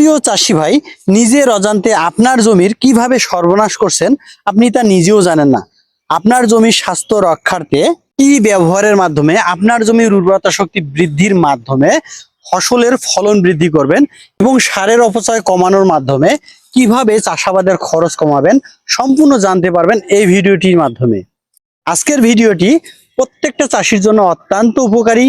প্রিয় চাষি ভাই নিজের অজান্তে আপনার জমির কীভাবে সর্বনাশ করছেন আপনি তা নিজেও জানেন না। আপনার জমির স্বাস্থ্য রক্ষার্থে কি ব্যবহারের মাধ্যমে আপনার জমির উর্বরতা শক্তি বৃদ্ধির মাধ্যমে ফসলের ফলন বৃদ্ধি করবেন এবং সারের অপচয় কমানোর মাধ্যমে কীভাবে চাষাবাদের খরচ কমাবেন সম্পূর্ণ জানতে পারবেন এই ভিডিওটির মাধ্যমে। আজকের ভিডিওটি প্রত্যেকটা চাষির জন্য অত্যন্ত উপকারী।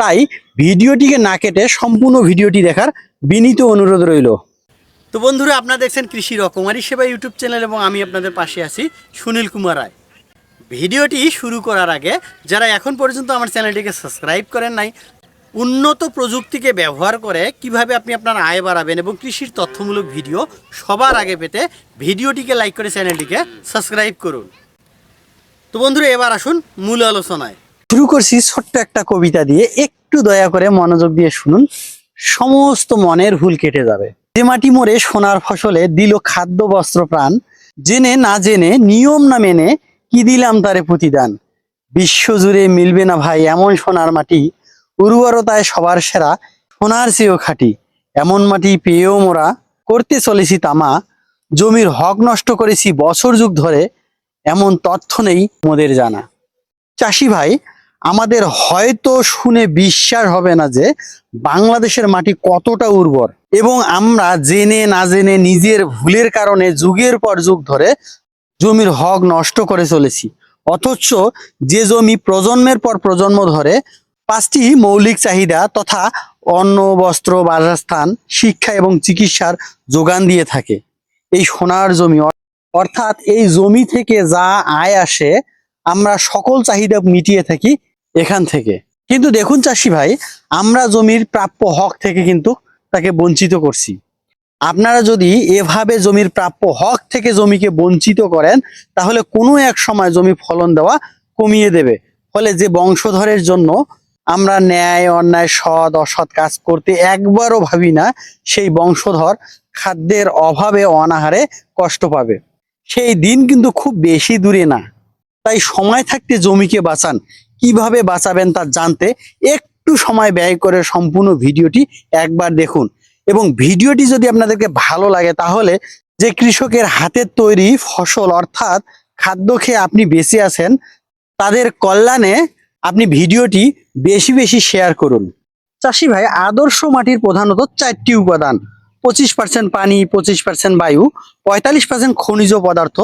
তাই ভিডিওটিকে না কেটে সম্পূর্ণ ভিডিওটি দেখার বিনীত অনুরোধ রইল। তো বন্ধুরা, আপনারা দেখছেন কৃষি রকমারি সেবা ইউটিউব চ্যানেল এবং আমি আপনাদের পাশে আছি সুনীল কুমার রায়। ভিডিওটি শুরু করার আগে, যারা এখন পর্যন্ত আমার চ্যানেলটিকে সাবস্ক্রাইব করেন নাই, উন্নত প্রযুক্তিকে ব্যবহার করে কীভাবে আপনি আপনার আয় বাড়াবেন এবং কৃষির তথ্যমূলক ভিডিও সবার আগে পেতে ভিডিওটিকে লাইক করে চ্যানেলটিকে সাবস্ক্রাইব করুন। তো বন্ধুরা, এবার আসুন মূল আলোচনায়। শুরু করছি ছোট্ট একটা কবিতা দিয়ে। একটু দয়া করে মনোযোগ দিয়ে শুনুন। সমস্ত মনের ভুল কেটে যাবে। যে মাটি মরে সোনার ফসলে দিল খাদ্য, বস্ত্র, প্রাণ, জেনে না জেনে, নিয়ম না মেনে কি দিলাম তারে প্রতিদান? বিশ্বজুড়ে মিলবে না ভাই এমন সোনার মাটি। উর্বরতায় সবার সেরা সোনার চেয়েও খাঁটি। এমন মাটি পেয়েও মোরা করতে চলেছি তামা। জমির হক নষ্ট করেছি বছর যুগ ধরে। এমন তথ্য নেই মোদের জানা। চাষি ভাই আমাদের হয়তো শুনে বিশ্বাস হবে না যে বাংলাদেশের মাটি কতটা উর্বর। এবং আমরা জেনে না জেনে নিজের ভুলের কারণে যুগের পর যুগ ধরে জমির হক নষ্ট করে চলেছি। অথচ যে জমি প্রজন্মের পর প্রজন্ম ধরে পাঁচটি মৌলিক চাহিদা তথা অন্ন, বস্ত্র, বাসস্থান, শিক্ষা এবং চিকিৎসার যোগান দিয়ে থাকে। এই সোনার জমি অর্থাৎ এই জমি থেকে যা আয় আসে, আমরা সকল চাহিদা মিটিয়ে থাকি এখান থেকে। কিন্তু দেখুন চাষি ভাই, আমরা জমির প্রাপ্য হক থেকে কিন্তু তাকে বঞ্চিত করছি। আপনারা যদি এভাবে জমির প্রাপ্য হক থেকে জমিকে বঞ্চিত করেন, তাহলে কোনো এক সময় জমি ফলন দেওয়া কমিয়ে দেবে। ফলে যে বংশধরের জন্য আমরা ন্যায়, অন্যায়, সৎ, অসৎ কাজ করতে একবারও ভাবি না, সেই বংশধর খাদ্যের অভাবে, অনাহারে কষ্ট পাবে। সেই দিন কিন্তু খুব বেশি দূরে না। তাই সময় থাকতে জমিকে বাঁচান। কীভাবে বাঁচাবেন তা জানতে একটু সময় ব্যয় করে সম্পূর্ণ ভিডিওটি একবার দেখুন। এবং ভিডিওটি যদি আপনাদেরকে ভালো লাগে তাহলে যে কৃষকের হাতের তৈরি ফসল অর্থাৎ খাদ্য খেয়ে আপনি বেঁচে আছেন, তাদের কল্যাণে আপনি ভিডিওটি বেশি বেশি শেয়ার করুন। চাষি ভাই, আদর্শ মাটির প্রধানত চারটি উপাদান। পঁচিশ পার্সেন্ট পানি, পঁচিশ পার্সেন্ট বায়ু, পঁয়তাল্লিশ পার্সেন্ট খনিজ পদার্থ,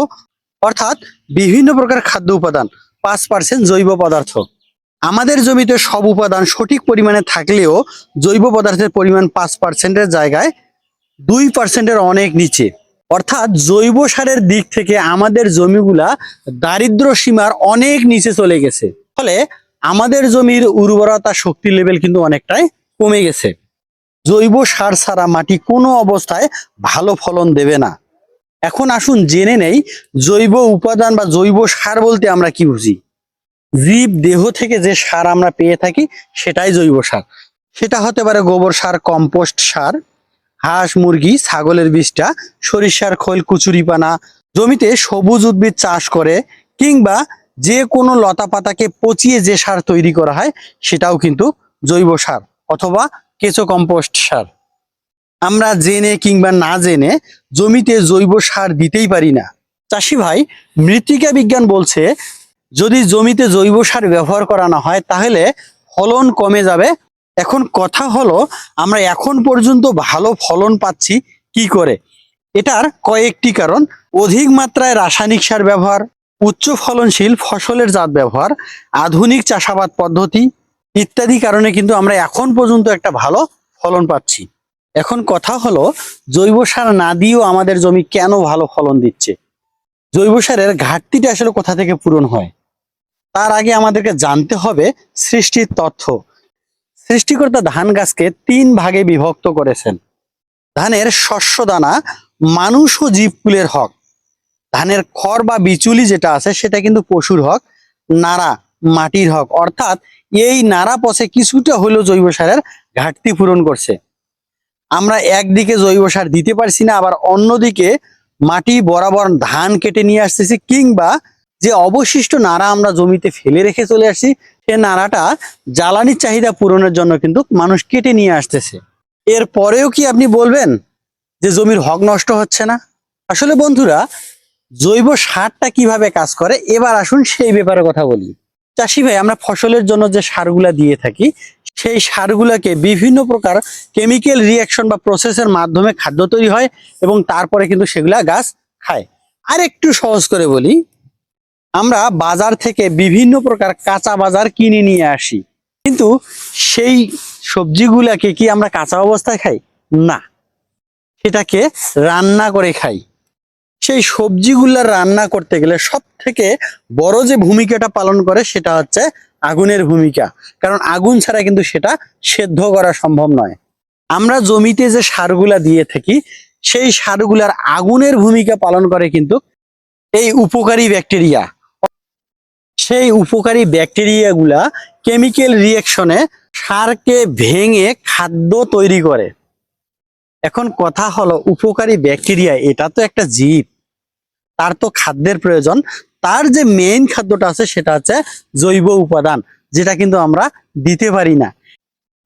অর্থাৎ বিভিন্ন প্রকার খাদ্য উপাদান। পাঁচ পার্সেন্ট জৈব পদার্থ। আমাদের জমিতে সব উপাদান সঠিক পরিমাণে থাকলেও জৈব পদার্থের পরিমাণ পাঁচ পার্সেন্টের জায়গায় দুই পার্সেন্টের অনেক নিচে। অর্থাৎ জৈব সারের দিক থেকে আমাদের জমিগুলা দারিদ্র সীমার অনেক নিচে চলে গেছে। ফলে আমাদের জমির উর্বরতা শক্তি লেভেল কিন্তু অনেকটাই কমে গেছে। জৈব সার ছাড়া মাটি কোনো অবস্থায় ভালো ফলন দেবে না। এখন আসুন জেনে নেই জৈব উপাদান বা জৈব সার বলতে আমরা কি বুঝি? জীব দেহ থেকে যে সার আমরা পেয়ে থাকি, সেটাই জৈব সার। সেটা হতে পারে গোবর সার, কম্পোস্ট সার, হাঁস, মুরগি, ছাগলের বীজটা, সরিষার খোল কুচুরিপানা জমিতে সবুজ উদ্ভিদ চাষ করে, কিংবা যে কোনো লতা পাতাকে পচিয়ে যে সার তৈরি করা হয়, সেটাও কিন্তু জৈব সার অথবা কেঁচো কম্পোস্ট সার। আমরা জেনে কিংবা না জেনে জমিতে জৈব সার দিতেই পারি না। চাষি ভাই, মৃত্তিকা বিজ্ঞান বলছে, যদি জমিতে জৈব সার ব্যবহার করা না হয়, তাহলে ফলন কমে যাবে। এখন কথা হলো, আমরা এখন পর্যন্ত ভালো ফলন পাচ্ছি কি করে? এটার কয়েকটি কারণ। অধিক মাত্রায় রাসায়নিক সার ব্যবহার, উচ্চ ফলনশীল ফসলের জাত ব্যবহার, আধুনিক চাষাবাদ পদ্ধতি ইত্যাদি কারণে কিন্তু আমরা এখন পর্যন্ত একটা ভালো ফলন পাচ্ছি। এখন কথা হলো, জৈব সার না দিয়েও আমাদের জমি কেন ভালো ফলন দিচ্ছে? জৈব সারের ঘাটতিটা আসলে কোথা থেকে পূরণ হয়? তার আগে আমাদেরকে জানতে হবে সৃষ্টির তথ্য। সৃষ্টিকর্তা ধান গাছকে তিন ভাগে বিভক্ত করেছেন। ধানের শস্য দানা, মানুষ ও জীবকুলের হক। ধানের খড় বা বিচুলি যেটা আছে, সেটা কিন্তু পশুর হক, নাড়া মাটির হক। অর্থাৎ এই নাড়া পচে কিছুটা হলেও জৈব সারের ঘাটতি পূরণ করছে। আমরা একদিকে জৈব সার দিতে পারছি না, আবার অন্যদিকে মাটি বরাবর ধান কেটে নিয়ে আসতেছি, কিংবা যে অবশিষ্ট নাড়া আমরা জমিতে ফেলে রেখে চলে আসছি, সে নাড়াটা জ্বালানির চাহিদা পূরণের জন্য কিন্তু মানুষ কেটে নিয়ে আসতেছে। এর পরেও কি আপনি বলবেন যে জমির হক নষ্ট হচ্ছে না? আসলে বন্ধুরা, জৈব সারটা কীভাবে কাজ করে? এবার আসুন সেই ব্যাপারে কথা বলি। চাষি ভাই, আমরা ফসলের জন্য যে সারগুলা দিয়ে থাকি সেই সারগুলোকে বিভিন্ন প্রকার কেমিক্যাল রিয়াকশন বা প্রসেসের মাধ্যমে খাদ্য তৈরি হয় এবং তারপরে কিন্তু সেগুলা গাছ খায়। আর একটু সহজ করে বলি, আমরা বাজার থেকে বিভিন্ন প্রকার কাঁচা বাজার কিনে নিয়ে আসি। কিন্তু সেই সবজিগুলাকে কি আমরা কাঁচা অবস্থায় খাই? না। সেটাকে রান্না করে খাই। সেই সবজিগুলা রান্না করতে গেলে সব থেকে বড় যে ভূমিকাটা পালন করে সেটা হচ্ছে আগুনের ভূমিকা। কারণ আগুন ছাড়া কিন্তু সেটা সেদ্ধ করা সম্ভব নয়। আমরা জমিতে যে সারগুলা দিয়ে থাকি, সেই সারগুলার আগুনের ভূমিকা পালন করে কিন্তু এই উপকারী ব্যাকটেরিয়া। সেই উপকারী ব্যাকটেরিয়াগুলা কেমিক্যাল রিয়াকশনে সারকে ভেঙে খাদ্য তৈরি করে। এখন কথা হলো, উপকারী ব্যাকটেরিয়া, এটা তো একটা জীব। তার তো খাদ্যের প্রয়োজন। তার যে মেইন খাদ্যটা আছে সেটা হচ্ছে জৈব উপাদান, যেটা কিন্তু আমরা দিতে পারি না।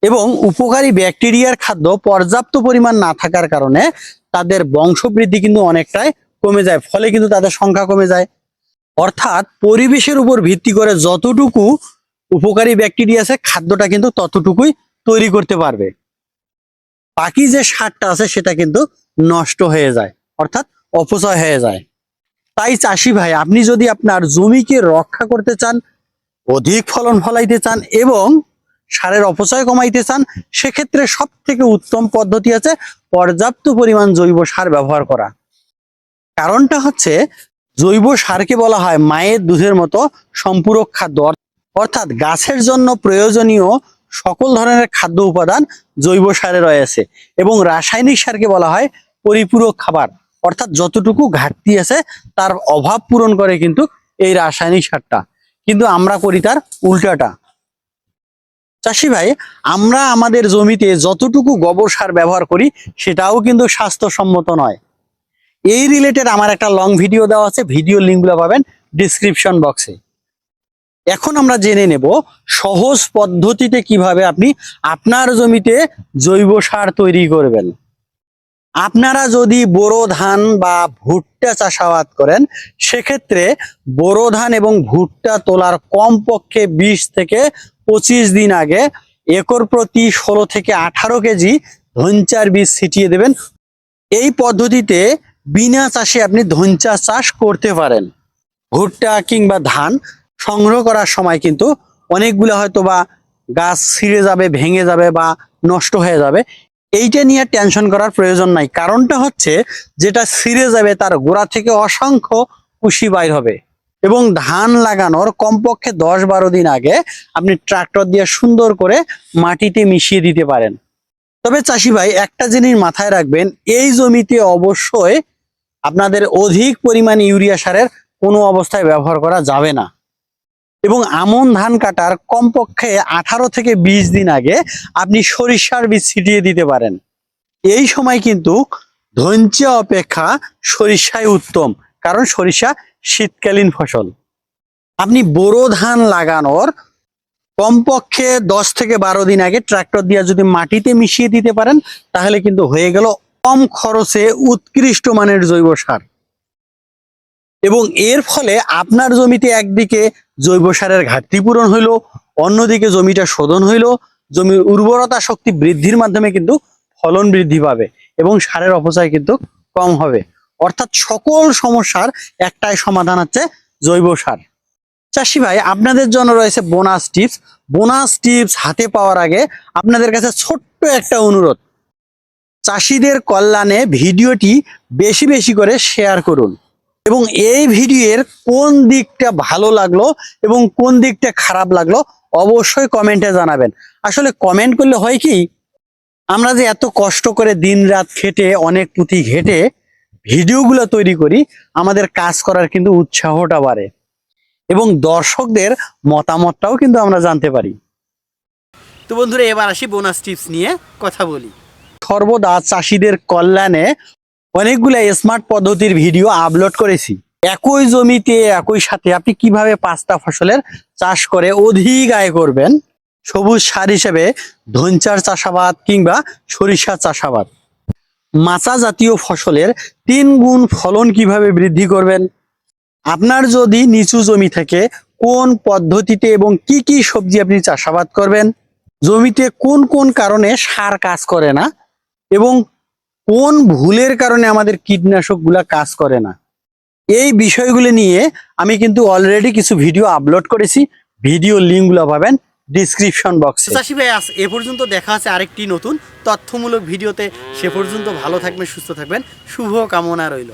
এবং উপকারী ব্যাকটেরিয়ার খাদ্য পর্যাপ্ত পরিমাণ না থাকার কারণে তাদের বংশবৃদ্ধি কিন্তু অনেকটাই কমে যায়, ফলে কিন্তু তাদের সংখ্যা কমে যায়। অর্থাৎ পরিবেশের উপর ভিত্তি করে যতটুকু উপকারী ব্যাকটেরিয়া আছে, খাদ্যটা কিন্তু ততটুকুই তৈরি করতে পারবে। বাকি যে সারটা আছে, সেটা কিন্তু নষ্ট হয়ে যায়, অর্থাৎ অপচয় হয়ে যায়। তাই চাষি ভাই, আপনি যদি আপনার জমিকে রক্ষা করতে চান, অধিক ফলন ফলাইতে চান এবং সারের অপচয় কমাইতে চান, সেক্ষেত্রে সব থেকে উত্তম পদ্ধতি আছে পর্যাপ্ত পরিমাণ জৈব সার ব্যবহার করা। কারণটা হচ্ছে জৈব সারকে বলা হয় মায়ের দুধের মতো সম্পূরক খাদ্য। অর্থাৎ গাছের জন্য প্রয়োজনীয় সকল ধরনের খাদ্য উপাদান জৈব সারে রয়েছে এবং রাসায়নিক সারকে বলা হয় পরিপূরক খাবার। অর্থাৎ যতটুকু ঘাটতি আছে, তার অভাব পূরণ করে কিন্তু এই রাসায়নিক সারটা। কিন্তু আমরা করি তার উল্টাটা। চাষি ভাই, আমরা আমাদের জমিতে যতটুকু গোবর সার ব্যবহার করি, সেটাও কিন্তু স্বাস্থ্যসম্মত নয়। এই রিলেটেড আমার একটা লং ভিডিও দেওয়া আছে ভিডিও লিঙ্কগুলো পাবেন ডিসক্রিপশন বক্সে এখন আমরা জেনে নেব সহজ পদ্ধতিতে কীভাবে আপনি আপনার জমিতে জৈব সার তৈরি করবেন। আপনারা যদি বোরো ধান বা ভুট্টা চাষাবাদ করেন, সেক্ষেত্রে বোরো ধান এবং ভুট্টা তোলার কমপক্ষে বিশ থেকে পঁচিশ দিন আগে একর প্রতি ষোলো থেকে আঠারো কেজি ধনচার বীজ ছিটিয়ে দেবেন। এই পদ্ধতিতে বিনা চাষে আপনি ধনচা চাষ করতে পারেন। ভুট্টা কিংবা ধান সংগ্রহ করার সময় কিন্তু অনেকগুলো হয়তো বা গাছ ছিঁড়ে যাবে, ভেঙে যাবে বা নষ্ট হয়ে যাবে। এইটা নিয়ে টেনশন করার প্রয়োজন নাই। কারণটা হচ্ছে, যেটা ছিঁড়ে যাবে তার গোড়া থেকে অসংখ্য কুশি বাইর হবে। এবং ধান লাগানোর কমপক্ষে দশ বারো দিন আগে আপনি ট্রাক্টর দিয়ে সুন্দর করে মাটিতে মিশিয়ে দিতে পারেন। তবে চাষি ভাই, একটা জিনিস মাথায় রাখবেন, এই জমিতে অবশ্যই আপনাদের অধিক পরিমাণ ইউরিয়া সারের কোনো অবস্থায় ব্যবহার করা যাবে না। এবং আমন ধান কাটার কমপক্ষে আঠারো থেকে বিশ দিন আগে আপনি সরিষার বীজ ছিটিয়ে দিতে পারেন। এই সময় কিন্তু ধঞ্চা অপেক্ষা সরিষায় উত্তম, কারণ সরিষা শীতকালীন ফসল। আপনি বোরো ধান লাগানোর কমপক্ষে দশ থেকে বারো দিন আগে ট্রাক্টর দিয়ে যদি মাটিতে মিশিয়ে দিতে পারেন, তাহলে কিন্তু হয়ে গেল কম খরচে উৎকৃষ্ট মানের জৈব সার। এবং এর ফলে আপনার জমিতে একদিকে জৈব সারের ঘাটতি পূরণ হইল, অন্যদিকে জমিটা শোধন হইল, জমির উর্বরতা শক্তি বৃদ্ধির মাধ্যমে কিন্তু ফলন বৃদ্ধি পাবে এবং সারের অপচয় কিন্তু কম হবে। অর্থাৎ সকল সমস্যার একটাই সমাধান হচ্ছে জৈব সার। চাষি ভাই, আপনাদের জন্য রয়েছে বোনাস টিপস। বোনাস টিপস হাতে পাওয়ার আগে আপনাদের কাছে ছোট্ট একটা অনুরোধ। চাষিদের কল্যাণে ভিডিওটি বেশি বেশি করে শেয়ার করুন। এবং এই ভিডিওর কোন দিকটা ভালো লাগল এবং কোন দিকটা খারাপ লাগল অবশ্যই কমেন্টে জানাবেন। আসলে কমেন্ট করলে হয় কি আমরা যে এত কষ্ট করে দিন রাত খেটে অনেক পুঁথি ঘেটে ভিডিওগুলো তৈরি করি আমাদের কাজ করার কিন্তু উৎসাহটা বাড়ে এবং দর্শকদের মতামতটাও কিন্তু আমরা জানতে পারি। তো বন্ধুরা এবার আসি বোনাস টিপস নিয়ে কথা বলি। সর্বদা চাষিদের কল্যাণে অনেকগুলো স্মার্ট পদ্ধতির ভিডিও আপলোড করেছি। একই জমিতে, একই সাথে আপনি কীভাবে পাঁচটা ফসলের চাষ করে অধিক আয় করবেন? সবুজ সার হিসেবে ধনচার চাষাবাদ কিংবা সরিষা চাষাবাদ। মাচা জাতীয় ফসলের তিন গুণ ফলন কীভাবে বৃদ্ধি করবেন? আপনার যদি নিচু জমি থেকে, কোন পদ্ধতিতে এবং কি কি সবজি আপনি চাষাবাদ করবেন? জমিতে কোন কোন কারণে সার কাজ করে না? এবং কোন ভুলের কারণে আমাদের কীটনাশকগুলা কাজ করে না? এই বিষয়গুলো নিয়ে আমি কিন্তু অলরেডি কিছু ভিডিও আপলোড করেছি। ভিডিও লিঙ্কগুলো পাবেন ডিসক্রিপশন বক্সে চাষি ভাই আস- এ পর্যন্ত দেখা আছে আরেকটি নতুন তথ্যমূলক ভিডিওতে সে পর্যন্ত ভালো থাকবেন, সুস্থ থাকবেন। শুভ কামনা রইল।